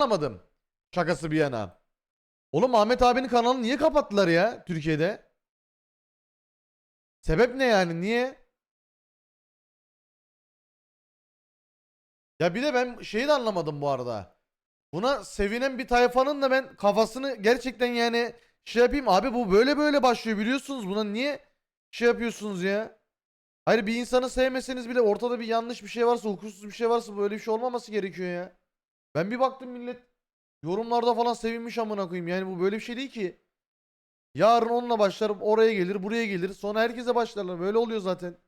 anlamadım. Şakası bir yana. Oğlum Ahmet abinin kanalını niye kapattılar ya Türkiye'de? Sebep ne yani? Niye? Ya bir de ben şeyi de anlamadım bu arada. Buna sevinen bir tayfanın da ben kafasını gerçekten yani şey yapayım abi bu böyle böyle başlıyor biliyorsunuz buna niye şey yapıyorsunuz ya? Hayır bir insanı sevmeseniz bile ortada bir yanlış bir şey varsa hukuksuz bir şey varsa böyle bir şey olmaması gerekiyor ya. Ben bir baktım millet yorumlarda falan sevinmiş amına koyayım yani bu böyle bir şey değil ki. Yarın onunla başlarım oraya gelir buraya gelir sonra herkese başlarlar böyle oluyor zaten.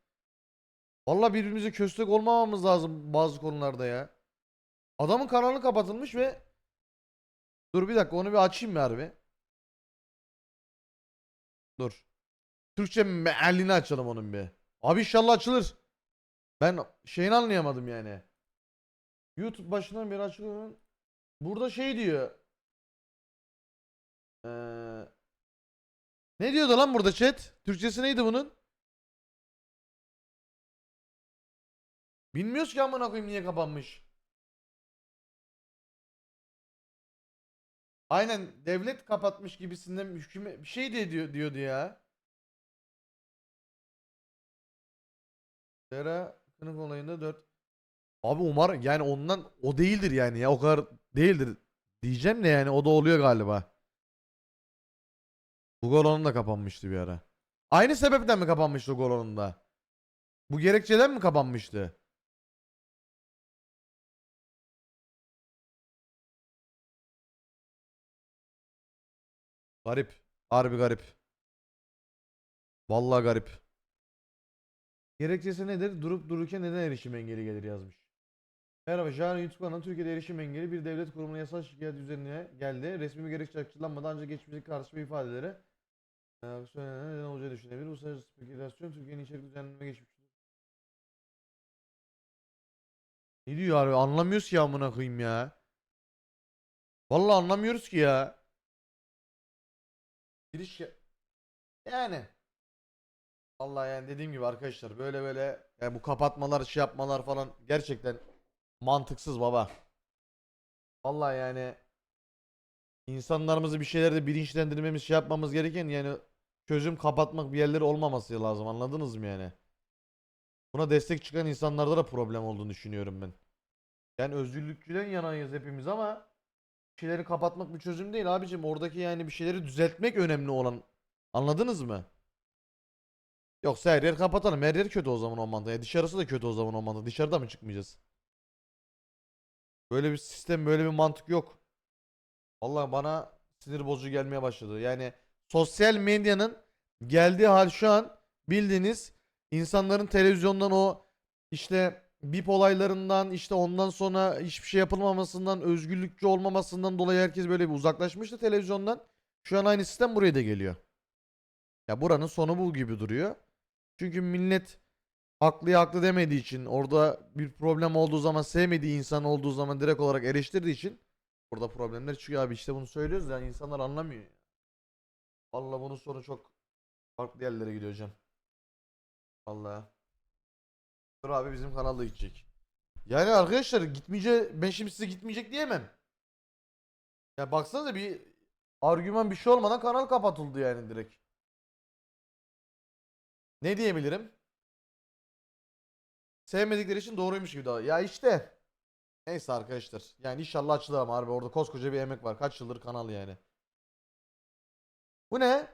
Valla birbirimize köstek olmamamız lazım bazı konularda ya. Adamın kanalı kapatılmış ve Dur bir dakika onu bir açayım mı harbi? Dur. Türkçe meallini açalım onun bir. Abi inşallah açılır. Ben şeyini anlayamadım yani. YouTube başından beri açılıyor. Burada şey diyor. Ee, ne diyordu lan burada chat? Türkçesi neydi bunun? Bilmiyoruz ki amına koyayım niye kapanmış. Aynen devlet kapatmış gibisinden hükümet bir şey de diyor diyordu ya. Sera kınık olayında 4. Abi Umar yani ondan o değildir yani ya o kadar değildir. Diyeceğim de yani o da oluyor galiba. Bu Golon'un da kapanmıştı bir ara. Aynı sebepten mi kapanmıştı Golon'un da? Bu gerekçeden mi kapanmıştı? Garip. Harbi garip. Vallahi garip. Gerekçesi nedir? Durup dururken neden erişim engeli gelir yazmış. Merhaba, Jahre YouTube kanalı Türkiye'de erişim engeli bir devlet kurumuna yasal şikayet üzerine geldi. Resmi bir gerekçe açıklanmadı ancak geçmişteki karşı ifadeleri e, söylenen neden olacağı düşünebilir. Uluslararası spekülasyon Türkiye'nin içerik düzenleme geçmiştir. Ne diyor abi anlamıyoruz ki amına koyayım ya. Vallahi anlamıyoruz ki ya. Giriş ya- yani Vallahi yani dediğim gibi arkadaşlar böyle böyle yani bu kapatmalar şey yapmalar falan gerçekten mantıksız baba. Vallahi yani insanlarımızı bir şeylerde bilinçlendirmemiz şey yapmamız gereken yani çözüm kapatmak bir yerleri olmaması lazım anladınız mı yani? Buna destek çıkan insanlarda da problem olduğunu düşünüyorum ben. Yani özgürlükçüden yanayız hepimiz ama bir şeyleri kapatmak bir çözüm değil abicim. Oradaki yani bir şeyleri düzeltmek önemli olan. Anladınız mı? Yoksa her yer kapatalım. Her yer kötü o zaman o mantık. E dışarısı da kötü o zaman o mantık. Dışarıda mı çıkmayacağız? Böyle bir sistem, böyle bir mantık yok. Vallahi bana sinir bozucu gelmeye başladı. Yani sosyal medyanın geldiği hal şu an bildiğiniz insanların televizyondan o işte bip olaylarından işte ondan sonra hiçbir şey yapılmamasından özgürlükçü olmamasından dolayı herkes böyle bir uzaklaşmıştı televizyondan. Şu an aynı sistem buraya da geliyor. Ya buranın sonu bu gibi duruyor. Çünkü millet haklıya haklı demediği için orada bir problem olduğu zaman sevmediği insan olduğu zaman direkt olarak eleştirdiği için burada problemler çıkıyor abi işte bunu söylüyoruz ya insanlar anlamıyor. Vallahi bunun sonu çok farklı yerlere gidiyor hocam. Vallahi. Dur abi bizim kanalda gidecek. Yani arkadaşlar gitmeyecek ben şimdi size gitmeyecek diyemem. Ya baksanıza bir argüman bir şey olmadan kanal kapatıldı yani direkt. Ne diyebilirim? Sevmedikleri için doğruymuş gibi daha. Ya işte. Neyse arkadaşlar. Yani inşallah açılır ama harbi orada koskoca bir emek var. Kaç yıldır kanal yani. Bu ne?